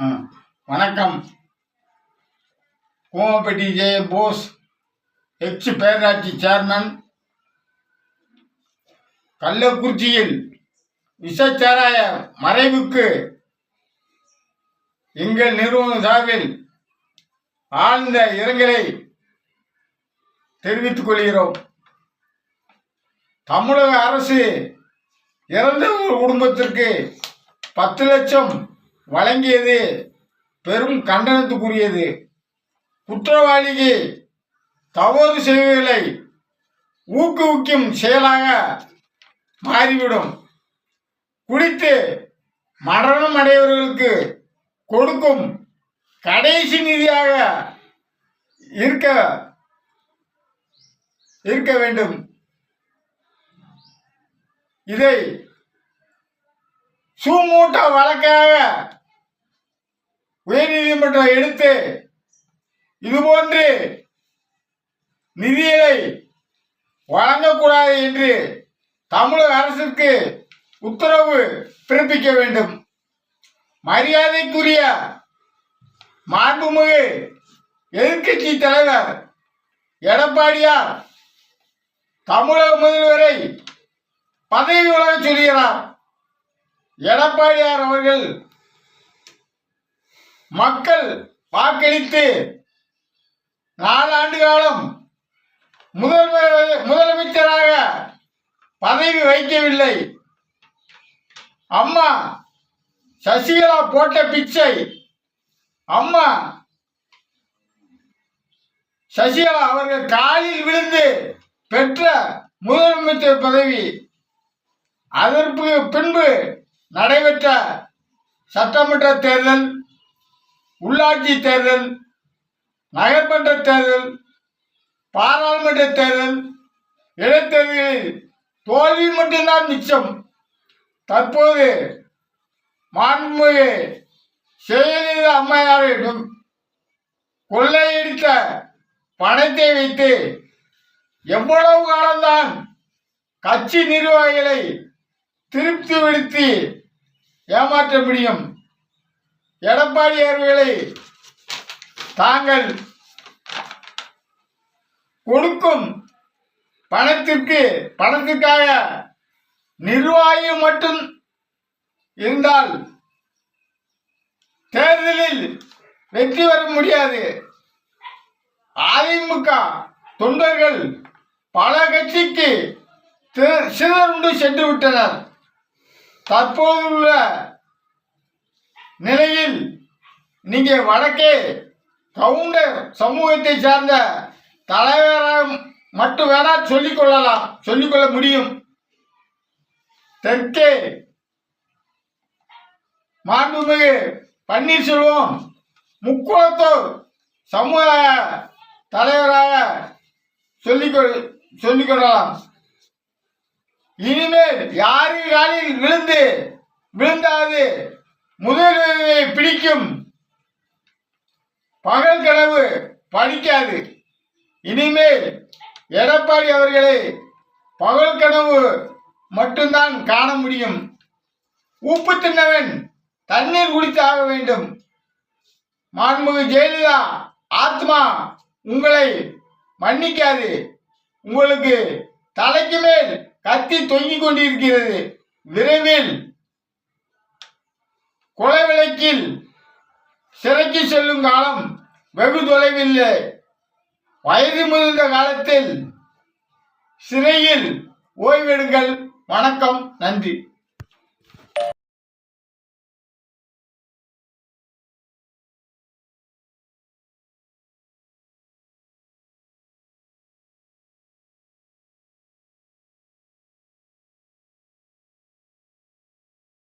ஆ, வணக்கம். கோமப்பட்டி ஜெய போஸ் எக்ஸ் பேராட்சி சேர்மன் கள்ளக்குறிச்சியில் விஷச்சாராய மறைவுக்கு எங்கள் நிறுவனம் சார்பில் ஆழ்ந்த இரங்கலை தெரிவித்துக் கொள்கிறோம். தமிழக அரசு இறந்த ஒரு குடும்பத்திற்கு பத்து லட்சம் வழங்கியது பெரும் கண்டனத்துக்குரியது. குற்றவாளிக்கு தவறு செய்வதை ஊக்குவிக்கும் செயலாக மாறிவிடும். குடித்து மரணம் அடையவர்களுக்கு கொடுக்கும் கடைசி நிதியாக இருக்க இருக்க வேண்டும். இதை சூமூட்ட வழக்காக உயர்நீதிமன்றம் எடுத்து இதுபோன்று நிதியை வழங்கக்கூடாது என்று தமிழக அரசுக்கு உத்தரவு பிறப்பிக்க வேண்டும். மரியாதைக்குரிய மாண்புமிகு எதிர்க்கட்சி தலைவர் எடப்பாடியார் தமிழக முதல்வரை பதவி விலக சொல்கிறார். எடப்பாடியார் அவர்கள் மக்கள் வாக்களித்து நாலாண்டு காலம் முதல்வர் முதலமைச்சராக பதவி வைக்கவில்லை அம்மா சசிகலா போட்ட பிச்சை அம்மா சசிகலா அவர்கள் காலில் விழுந்து பெற்ற முதலமைச்சர் பதவி அதற்கு பின்பு நடைபெற்ற சட்டமன்ற தேர்தல் உள்ளாட்சி தேர்தல் நகர்மன்ற தேர்தல் பாராளுமன்ற தேர்தல் இடைத்தேர்தலில் தோல்வி மட்டும்தான் மிச்சம். தற்போது மாண்புமிகு ஜெயலலிதா அம்மையாரிடம் கொள்ளையடித்த பணத்தை வைத்து எவ்வளவு காலம்தான் கட்சி நிர்வாகிகளை திருப்திப்படுத்தி ஏமாற்ற முடியும்? எடப்பாடி அவர்களை தாங்கள் கொடுக்கும் பணத்திற்கு பணத்திற்காக நிர்வாகி மட்டும் இருந்தால் தேர்தலில் வெற்றி பெற முடியாது. அதிமுக தொண்டர்கள் பல கட்சிக்கு சிதறுண்டு சென்று விட்டனர். தற்போதுள்ள நிலையில் நீங்க வடக்கே கவுண்டர் சமூகத்தை சார்ந்த தலைவராக மட்டும் வேணா சொல்லிக் கொள்ளலாம் சொல்லிக்கொள்ள முடியும். தெற்கே மாண்புமிகு பன்னீர்செல்வம் முக்குளத்தோர் சமுதாய தலைவராக சொல்லிக்கொள் சொல்லிக்கொள்ளலாம் இனிமேல் யாரு காலில் விழுந்து விழுந்தாது? முதலையை பிடிக்கும். பகல் கனவு படிக்காது இனிமேல் எடப்பாடி அவர்களை பகல் கனவு மட்டும்தான் காண முடியும். உப்பு தின்னவன் தண்ணீர் குடித்தாக வேண்டும். மாண்புமிகு ஜெயலலிதா ஆத்மா உங்களை மன்னிக்காது. உங்களுக்கு தலைக்கு மேல் கத்தி தொங்கிக் கொண்டிருக்கிறது. விரைவில் கொலை விளக்கில் சிறைக்கு செல்லும் காலம் வெகு தொலைவில்லை. வயது முதிர்ந்த காலத்தில் சிறையில் ஓய்வெடுங்கள். வணக்கம். நன்றி.